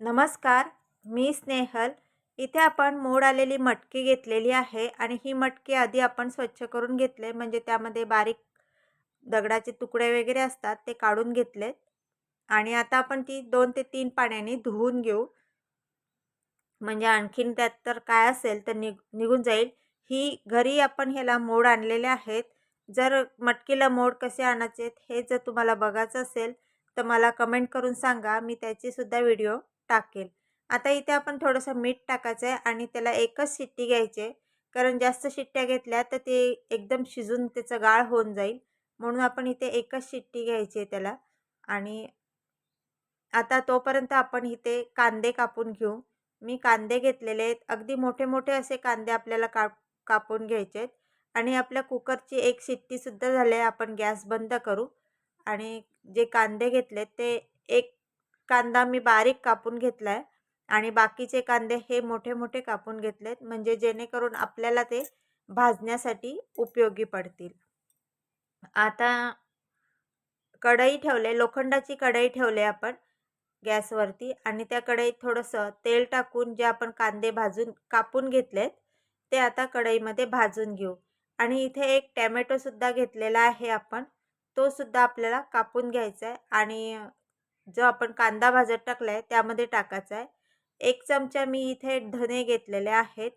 नमस्कार मी स्नेहल. इथे आपण मोड आलेली मटकी घेतलेली आहे आणि ही मटकी आधी आपण स्वच्छ करून घेतले म्हणजे त्यामध्ये बारीक दगडाचे तुकडे वगैरे असतात ते काढून घेतलेत. आणि आता आपण ती दोन ते तीन पाण्याने धुवून घेऊ. म्हणजे आणखीन त्यात तर काय असेल तर निघ निघून जाईल. ही घरी आपण ह्याला मोड आणलेले आहेत. जर मटकीला मोड कसे आणायचे हे जर तुम्हाला बघायचं असेल तर मला कमेंट करून सांगा. मी त्याचीसुद्धा व्हिडिओ टाकेल. आता इथे आपण थोडंसं मीठ टाकायचं आहे आणि त्याला एकच शिट्टी घ्यायची आहे. कारण जास्त शिट्ट्या घेतल्या तर ते एकदम शिजून त्याचं गाळ होऊन जाईल. म्हणून आपण इथे एकच शिट्टी घ्यायची आहे त्याला. आणि आता तोपर्यंत आपण इथे कांदे कापून घेऊ. मी कांदे घेतलेले आहेत. अगदी मोठे मोठे असे कांदे आपल्याला काप कापून घ्यायचे आहेत. आणि आपल्या कुकरची एक शिट्टीसुद्धा झाली आहे. आपण गॅस बंद करू. आणि जे कांदे घेतले ते एक कांदा मी बारीक कापून घेतला आहे आणि बाकीचे कांदे हे मोठे मोठे कापून घेतलेत म्हणजे जेणेकरून आपल्याला ते भाजण्यासाठी उपयोगी पडतील. आता कढई ठेवले लोखंडाची कढई ठेवले आपण गॅसवरती आणि त्या कढईत थोडंसं तेल टाकून जे आपण कांदे भाजून कापून घेतलेत ते आता कढईमध्ये भाजून घेऊ. आणि इथे एक टॅमॅटोसुद्धा घेतलेला आहे आपण तो सुद्धा आपल्याला कापून घ्यायचा आहे आणि जो आपण कांदा भाजत टाकला आहे त्यामध्ये टाकायचा आहे. एक चमचा मी इथे धने घेतलेले आहेत.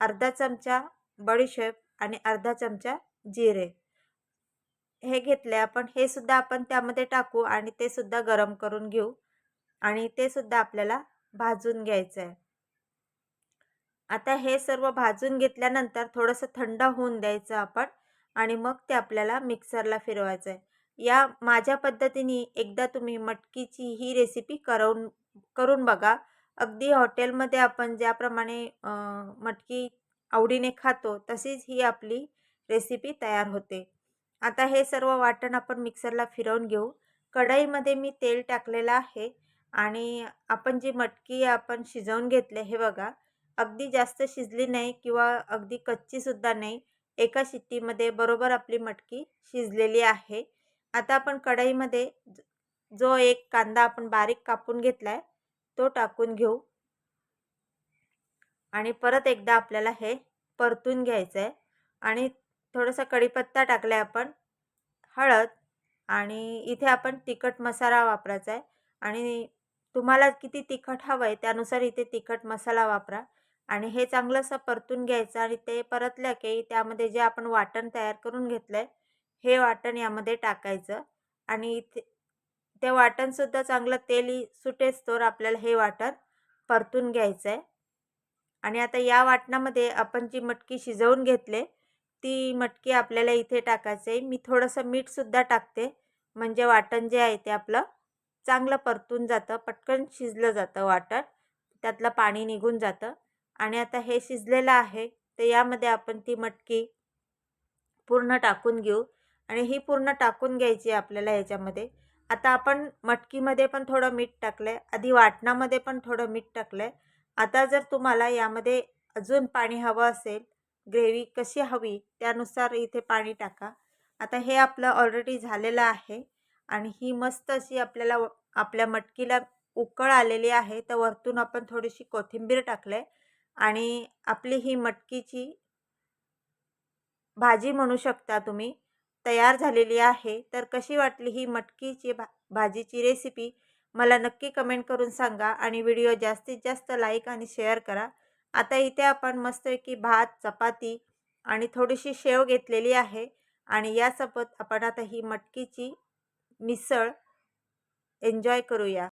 अर्धा चमचा बडीशेप आणि अर्धा चमचा जिरे. हे घेतले आपण. हे सुद्धा आपण त्यामध्ये टाकू आणि ते सुद्धा गरम करून घेऊ आणि ते सुद्धा आपल्याला भाजून घ्यायचं आहे आता हे सर्व भाजून घेतल्यानंतर थोडंसं थंड होऊन द्यायचं आपण आणि मग ते आपल्याला मिक्सरला फिरवायचं आहे या माझ्या पद्धतीने एकदा तुम्ही मटकीची ही रेसिपी करून करून बघा. अगदी हॉटेलमध्ये आपण ज्याप्रमाणे मटकी आवडीने खातो तशीच ही आपली रेसिपी तयार होते. आता हे सर्व वाटण आपण मिक्सरला फिरवून घेऊ. कढईमध्ये मी तेल टाकलेलं आहे आणि आपण जी मटकी आपण शिजवून घेतले हे बघा. अगदी जास्त शिजली नाही किंवा अगदी कच्चीसुद्धा नाही. एका शिट्टीमध्ये बरोबर आपली मटकी शिजलेली आहे. आता आपण कढईमध्ये जो एक कांदा आपण बारीक कापून घेतला आहे तो टाकून घेऊ. आणि परत एकदा आपल्याला हे परतून घ्यायचं आहे आणि थोडासा कढीपत्ता टाकला आहे आपण हळद आणि इथे आपण तिखट मसाला वापरायचा आहे आणि तुम्हाला किती तिखट हवं आहे त्यानुसार इथे तिखट मसाला वापरा. आणि हे चांगलंसं परतून घ्यायचं आणि ते परतलं की त्यामध्ये जे आपण वाटण तयार करून घेतलं आहे हे वाटण यामध्ये टाकायचं आणि इथे ते वाटणसुद्धा चांगलं तेल सुटेस तर आपल्याला हे वाटण परतून घ्यायचं आहे आणि आता या वाटणामध्ये आपण जी मटकी शिजवून घेतले ती मटकी आपल्याला इथे टाकायचं आहे मी थोडंसं मीठसुद्धा टाकते म्हणजे वाटण जे आहे ते आपलं चांगलं परतून जातं पटकन शिजलं जातं वाटण त्यातलं पाणी निघून जातं. आणि आता हे शिजलेलं आहे तर यामध्ये आपण ती मटकी पूर्ण टाकून घेऊ. आणि ही पूर्ण टाकून घ्यायची आपल्याला याच्यामध्ये आता आपण मटकीमध्ये पण थोडं मीठ टाकलं आहे आधी वाटणामध्ये पण थोडं मीठ टाकलं आहे आता जर तुम्हाला यामध्ये अजून पाणी हवं असेल ग्रेव्ही कशी हवी त्यानुसार इथे पाणी टाका. आता हे आपलं ऑलरेडी झालेलं आहे आणि ही मस्त अशी आपल्याला आपल्या मटकीला उकळ आलेली आहे. तर वरतून आपण थोडीशी कोथिंबीर टाकलं आहे आणि आपली ही मटकीची भाजी म्हणू शकता तुम्ही. तयार झालेली आहे तर कशी वाटली ही मटकीची भा भाजीची रेसिपी मला नक्की कमेंट करून सांगा आणि व्हिडिओ जास्तीत जास्त लाईक आणि शेअर करा. आता इथे आपण मस्तपैकी भात चपाती आणि थोडीशी शेव घेतलेली आहे आणि यासोबत आपण आता ही मटकीची मिसळ एन्जॉय करूया.